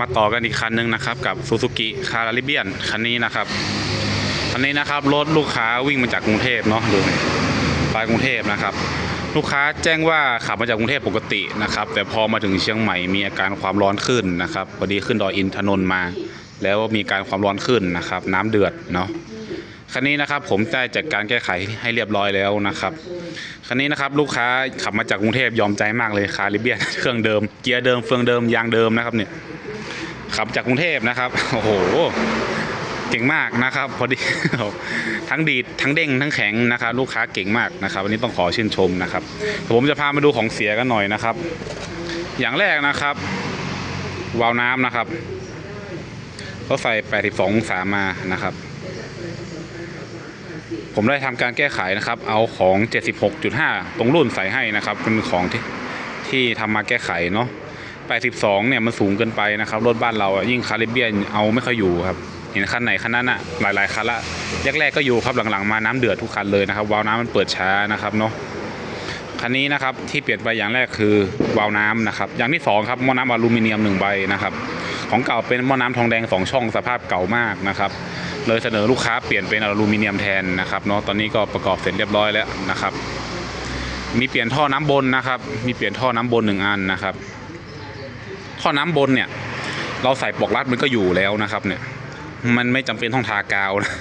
มาต่อกันอีกคันหนึ่งนะครับกับ Suzuki c a r i b e a n คันนี้นะครับคันนี้นะครับรถลูกค้าวิ่งมาจากกรุงเทพเนาะดูนี่ไปกรุงเทพนะครับ ลูกค้าแจ้งว่าขับมาจากกรุงเทพปกตินะครับ แต่พอมาถึงเชียงใหม่มีอาการความร้อนขึ้นนะครับพอดีขึ้นดอยอินทนนท์มา แล้วมีการความร้อนขึ้นนะครับ น้ำเดือดเนาะคันนี้นะครับผมได้จัดการแก้ไขให้เรียบร้อยแล้วนะครับคันนี้นะครับลูกค้าขับมาจากกรุงเทพยอมใจมากเลยคาริเบียนเครื่องเดิมเกียร์เดิมเฟืองเดิมยางเดิมนะครับเนี่ย ขับจากกรุงเทพนะครับ โอ้โห เก่งมากนะครับ พอดี ทั้งดีดทั้งเด้งทั้งแข็งนะครับ ลูกค้าเก่งมากนะครับวันนี้ต้องขอชื่นชมนะครับ ผมจะพามาดูของเสียกันหน่อยนะครับ อย่างแรกนะครับ วาล์วน้ำนะครับเขาใส่ 82 องศามานะครับ ผมได้ทำการแก้ไขนะครับ เอาของ 76.5 ตรงรุ่นใส่ให้นะครับ เป็นของที่ที่ทำมาแก้ไขเนาะ 82 เนี่ยมันสูงเกินไปนะครับ รถบ้านเราอะยิ่งคาริเบียนเอาไม่ค่อยอยู่ครับ เห็นคันไหนคันนั้นอะหลายๆคันละแรกๆก็อยู่ครับหลังๆมาน้ำเดือดทุกคันเลยนะครับวาล์วน้ำมันเปิดช้านะครับเนาะคันนี้นะครับที่เปลี่ยนไปอย่างแรกคือวาล์วน้ำนะครับ อย่างที่สองครับหม้อน้ำอลูมิเนียมหนึ่งใบนะครับของเก่าเป็นหม้อน้ำทองแดงสองช่องสภาพเก่ามากนะครับเลยเสนอลูกค้าเปลี่ยนเป็นอลูมิเนียมแทนนะครับเนาะตอนนี้ก็ประกอบเสร็จเรียบร้อยแล้วนะครับ มีเปลี่ยนท่อน้ำบนนะครับ มีเปลี่ยนท่อน้ำบนหนึ่งอันนะครับ ท่อน้ำบนเนี่ย เราใส่ปลอกรัดมันก็อยู่แล้วนะครับ เนี่ย มันไม่จำเป็นต้องทากาวนะ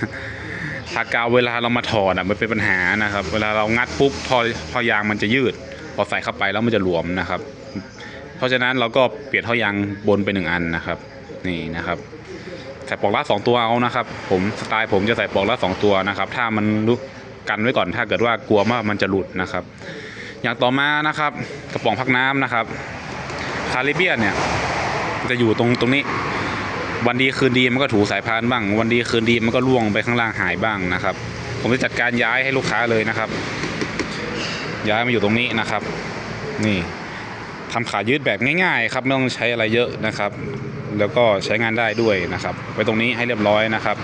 ทากาวเวลาเรามาถอดอะมันเป็นปัญหานะครับ เวลาเรางัดปุ๊บท่อท่อยางมันจะยืด พอใส่เข้าไปแล้วมันจะหลวมนะครับ เพราะฉะนั้นเราก็เปลี่ยนท่อยางบนไปหนึ่งอันนะครับ นี่นะครับใส่ปลอกลัดสองตัวเอานะครับ ผมสไตล์ผมจะใส่ปลอกลัดสองตัวนะครับ ถ้ามันรู้กันไว้ก่อนถ้าเกิดว่ากลัวว่ามันจะหลุดนะครับ อย่างต่อมานะครับ กระป๋องพักน้ำนะครับาริเบียนเนี่ย จะอยู่ตรงตรงนี้ วันดีคืนดีมันก็ถูสายพานบ้าง วันดีคืนดีมันก็ล่วงไปข้างล่างหายบ้างนะครับ ผมจะจัดการย้ายให้ลูกค้าเลยนะครับ ย้ายมาอยู่ตรงนี้นะครับ นี่ทำขายืดแบบง่ายๆครับไม่ต้องใช้อะไรเยอะนะครับ แล้วก็ใช้งานได้ด้วยนะครับไว้ตรงนี้ให้เรียบร้อยนะครับ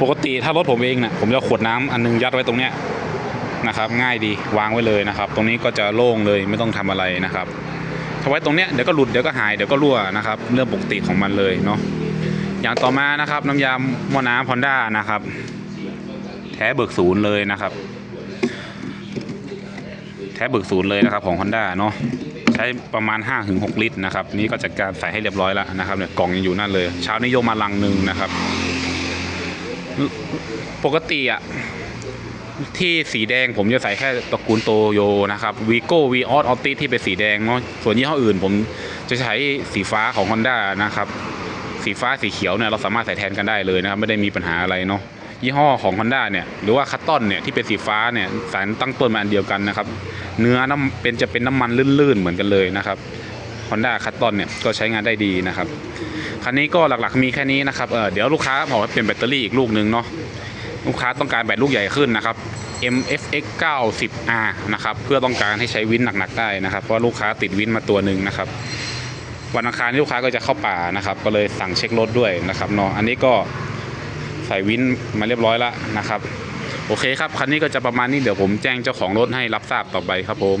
ปกติถ้ารถผมเองเนี่ยผมจะขวดน้ำอันนึงยัดไว้ตรงเนี้ยนะครับ ง่ายดีวางไว้เลยนะครับ ตรงนี้ก็จะโล่งเลยไม่ต้องทำอะไรนะครับ ถ้าไว้ตรงเนี้ยเดี๋ยวก็หลุดเดี๋ยวก็หายเดี๋ยวก็รั่วนะครับ เรื่องปกติของมันเลยเนาะอย่างต่อมานะครับน้ำยาหม้อน้ำฮอนด้านะครับ แท้เบิกศูนย์เลยนะครับ แท้เบิกศูนย์เลยนะครับของ Honda เนาะใช้ประมาณ 5-6 ลิตรนะครับ นี่ก็จัดการใส่ให้เรียบร้อยแล้วนะครับเนี่ยกล่องยังอยู่นั่นเลย เช้านี้โยมมาลังหนึ่งนะครับ ปกติอะ ที่สีแดงผมจะใส่แค่ตระกูลโตโยนะครับวีโก้วีออสออติที่เป็นสีแดงเนาะส่วนยี่ห้ออื่นผมจะใช้สีฟ้าของ Honda นะครับ สีฟ้าสีเขียวเนี่ยเราสามารถใส่แทนกันได้เลยนะครับ ไม่ได้มีปัญหาอะไรเนาะยี่ห้อของ Honda เนี่ยหรือว่าคัตตอนเนี่ยที่เป็นสีฟ้าเนี่ยสารตั้งต้นมาอันเดียวกันนะครับ เนื้อน้ำเป็นจะเป็นน้ำมันลื่นๆเหมือนกันเลยนะครับ Honda คัตตอนเนี่ยก็ใช้งานได้ดีนะครับคันนี้ก็หลักๆมีแค่นี้นะครับเออเดี๋ยวลูกค้าบอกว่าเปลี่ยนแบตเตอรี่อีกลูกหนึ่งเนาะ ลูกค้าต้องการแบตลูกใหญ่ขึ้นนะครับ MFX 90R นะครับเพื่อต้องการให้ใช้วินหนักๆได้นะครับเพราะลูกค้าติดวินมาตัวหนึ่งนะครับ วันอังคารที่ลูกค้าก็จะเข้าป่านะครับ ก็เลยสั่งเช็ครถด้วยนะครับเนาะอันนี้ก็ใส่วินมาเรียบร้อยแล้วนะครับ โอเคครับคันนี้ก็จะประมาณนี้เดี๋ยวผมแจ้งเจ้าของรถให้รับทราบต่อไปครับผม